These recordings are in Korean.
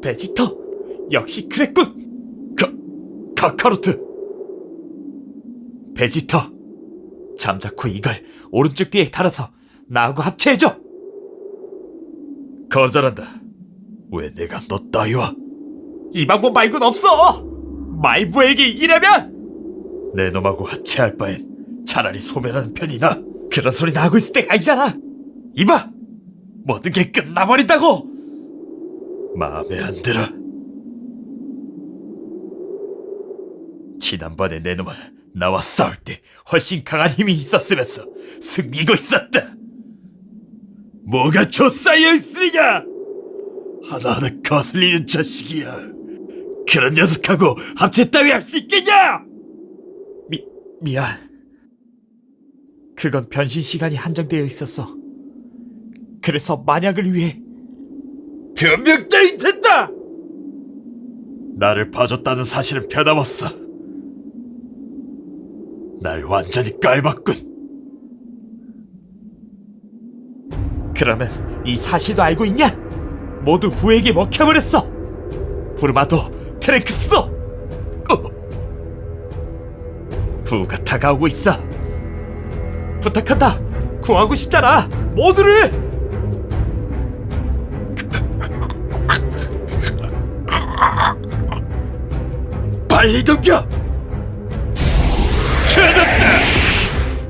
베지터 역시 그랬군. 카 카카로트. 베지터 잠자코 이걸 오른쪽 귀에 달아서 나하고 합체해줘. 거절한다. 왜 내가 너 따위와? 이 방법 말곤 없어. 말부에게 이기려면 내 놈하고 합체할 바엔 차라리 소멸하는 편이 나. 그런 소리 나 하고 있을 때가 아니잖아. 이봐, 모든 게 끝나버린다고. 마음에 안 들어. 지난번에 내 놈은 나와 싸울 때 훨씬 강한 힘이 있었으면서 승리고 있었다. 뭐가 조싸여 있으냐? 하나하나 거슬리는 자식이야. 그런 녀석하고 합체 따위 할 수 있겠냐? 미, 미안. 그건 변신 시간이 한정되어 있었어. 그래서 만약을 위해 변명 따위 된다! 나를 봐줬다는 사실은 변함없어. 날 완전히 깔봤군. 그러면 이 사실도 알고 있냐? 모두 후에게 먹혀버렸어. 부르마도 트랭크스도. 어. 부가 다가오고 있어. 부탁한다. 구하고 싶잖아. 모두를. 빨리 넘겨. 찾았다.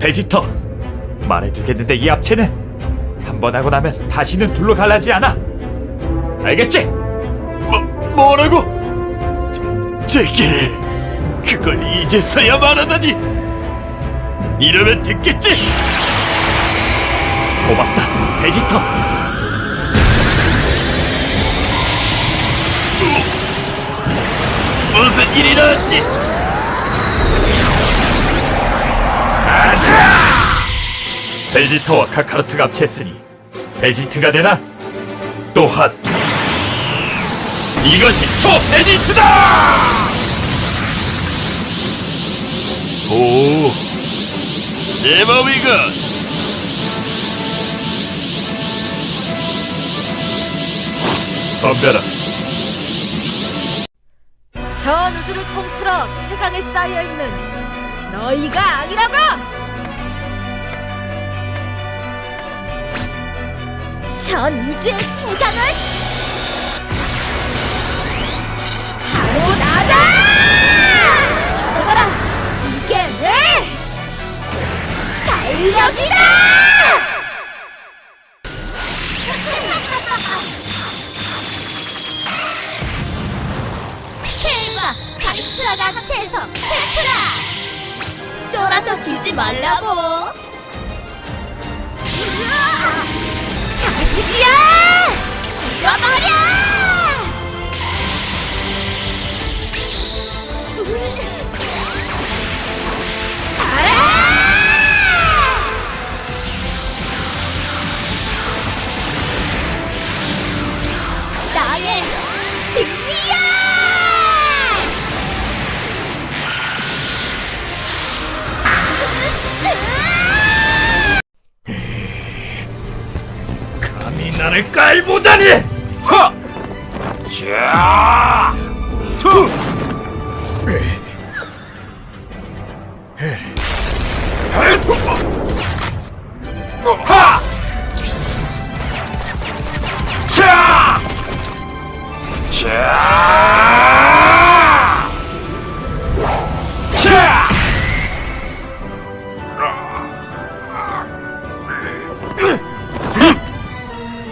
베지터. 말해두겠는데 이 합체는 한 번 하고 나면 다시는 둘로 갈라지 않아. 알겠지? 뭐 뭐라고? 제, 제길 그걸 이제서야 말하다니. 이러면 듣겠지? 고맙다, 베지터. 무슨 일이 일어났지? 가자! 베지터와 카카로트가 합체했으니 베지트가 되나? 또한 이것이 초베지트다! 오, 제법이군. 덤벼라. 전 우주를 통틀어 최강에 쌓여 있는 너희가 아니라고! 전 우주의 최강은 바로 나다! 봐라, 이게 내 살력이다! 합체해서 테프라! 쫄아서 지지 말라고! 가지기야! 죽어버려! 감히 나를 깔보다니! 하! 자! 투! 하! 자! 자!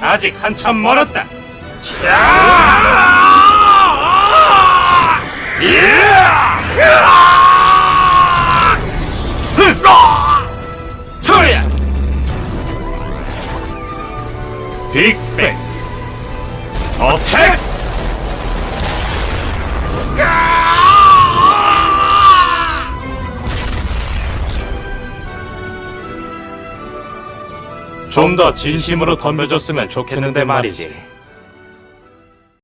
아직 한참 멀었다. 자! 소리야! 빅뱅 어택! 좀 더 진심으로 덤벼줬으면 좋겠는데 말이지.